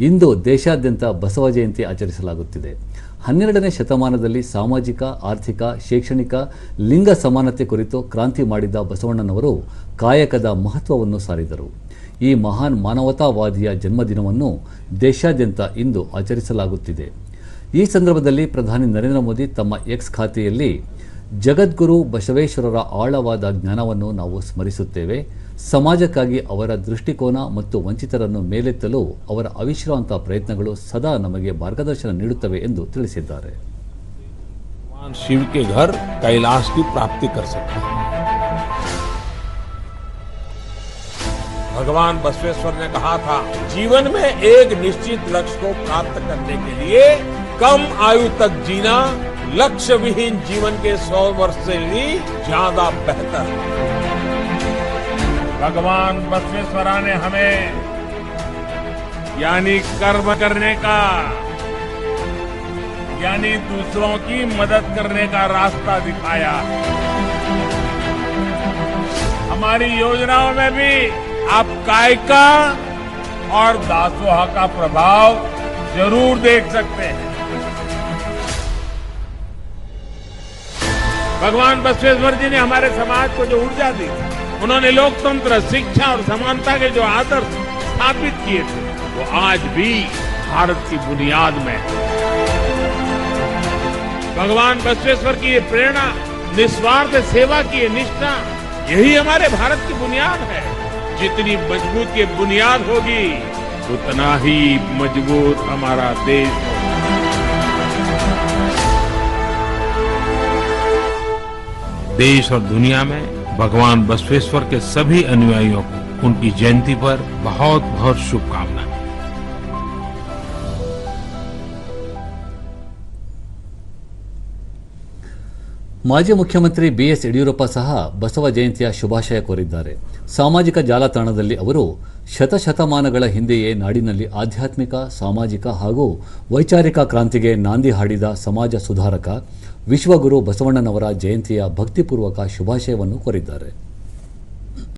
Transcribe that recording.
ಇಂದು ದೇಶಾದ್ಯಂತ ಬಸವ ಜಯಂತಿ ಆಚರಿಸಲಾಗುತ್ತಿದೆ. ಹನ್ನೆರಡನೇ ಶತಮಾನದಲ್ಲಿ ಸಾಮಾಜಿಕ, ಆರ್ಥಿಕ, ಶೈಕ್ಷಣಿಕ, ಲಿಂಗ ಸಮಾನತೆ ಕುರಿತು ಕ್ರಾಂತಿ ಮಾಡಿದ ಬಸವಣ್ಣನವರು ಕಾಯಕದ ಮಹತ್ವವನ್ನು ಸಾರಿದರು. ಈ ಮಹಾನ್ ಮಾನವತಾವಾದಿಯ ಜನ್ಮದಿನವನ್ನು ದೇಶಾದ್ಯಂತ ಇಂದು ಆಚರಿಸಲಾಗುತ್ತಿದೆ. ಈ ಸಂದರ್ಭದಲ್ಲಿ ಪ್ರಧಾನಿ ನರೇಂದ್ರ ಮೋದಿ ತಮ್ಮ ಎಕ್ಸ್ ಖಾತೆಯಲ್ಲಿ ಜಗದ್ಗುರು ಬಸವೇಶ್ವರರ ಆಳವಾದ ಜ್ಞಾನವನ್ನು ನಾವು ಸ್ಮರಿಸುತ್ತೇವೆ ಸಮಾಜಕ್ಕಾಗಿ ಅವರ ದೃಷ್ಟಿಕೋನ ಮತ್ತು ವಂಚಿತರನ್ನು ಮೇಲೆತ್ತಲು ಅವರ ಅವಿಶ್ರಾಂತ ಪ್ರಯತ್ನಗಳು ಸದಾ ನಮಗೆ ಮಾರ್ಗದರ್ಶನ ನೀಡುತ್ತವೆ ಎಂದು ತಿಳಿಸಿದ್ದಾರೆ भगवान शिव के घर कैलाश की प्राप्ति कर सकते हैं भगवान बसवेश्वर ने कहा था जीवन में एक निश्चित लक्ष्य को प्राप्त करने के लिए कम आयु तक जीना लक्ष्य विहीन जीवन के सौ वर्ष से भी ज़्यादा बेहतर। भगवान बसवेश्वरा ने हमें यानी कर्म करने का, यानी दूसरों की मदद करने का रास्ता दिखाया। हमारी योजनाओं में भी आप काय का और दासोहा का प्रभाव ज़रूर देख सकते हैं। भगवान बसवेश्वर जी ने हमारे समाज को जो ऊर्जा दी, उन्होंने लोकतंत्र, शिक्षा और समानता के जो आदर्श स्थापित किए थे, वो आज भी भारत की बुनियाद में है। भगवान बसवेश्वर की ये प्रेरणा, निस्वार्थ सेवा की ये निष्ठा, यही हमारे भारत की बुनियाद है। जितनी मज़बूत ये बुनियाद होगी, उतना ही मज़बूत हमारा देश होगा। देश और दुनिया में भगवान बसवेश्वर के सभी अनुयायियों को उनकी जयंती पर बहुत बहुत शुभकामनाएं ಮಾಜಿ ಮುಖ್ಯಮಂತ್ರಿ ಬಿಎಸ್ ಯಡಿಯೂರಪ್ಪ ಸಹ ಬಸವ ಜಯಂತಿಯ ಶುಭಾಶಯ ಕೋರಿದ್ದಾರೆ ಸಾಮಾಜಿಕ ಜಾಲತಾಣದಲ್ಲಿ ಅವರು ಶತಶತಮಾನಗಳ ಹಿಂದೆಯೇ ನಾಡಿನಲ್ಲಿ ಆಧ್ಯಾತ್ಮಿಕ ಸಾಮಾಜಿಕ ಹಾಗೂ ವೈಚಾರಿಕ ಕ್ರಾಂತಿಗೆ ನಾಂದಿ ಹಾಡಿದ ಸಮಾಜ ಸುಧಾರಕ ವಿಶ್ವಗುರು ಬಸವಣ್ಣನವರ ಜಯಂತಿಯ ಭಕ್ತಿಪೂರ್ವಕ ಶುಭಾಶಯವನ್ನು ಕೋರಿದ್ದಾರೆ.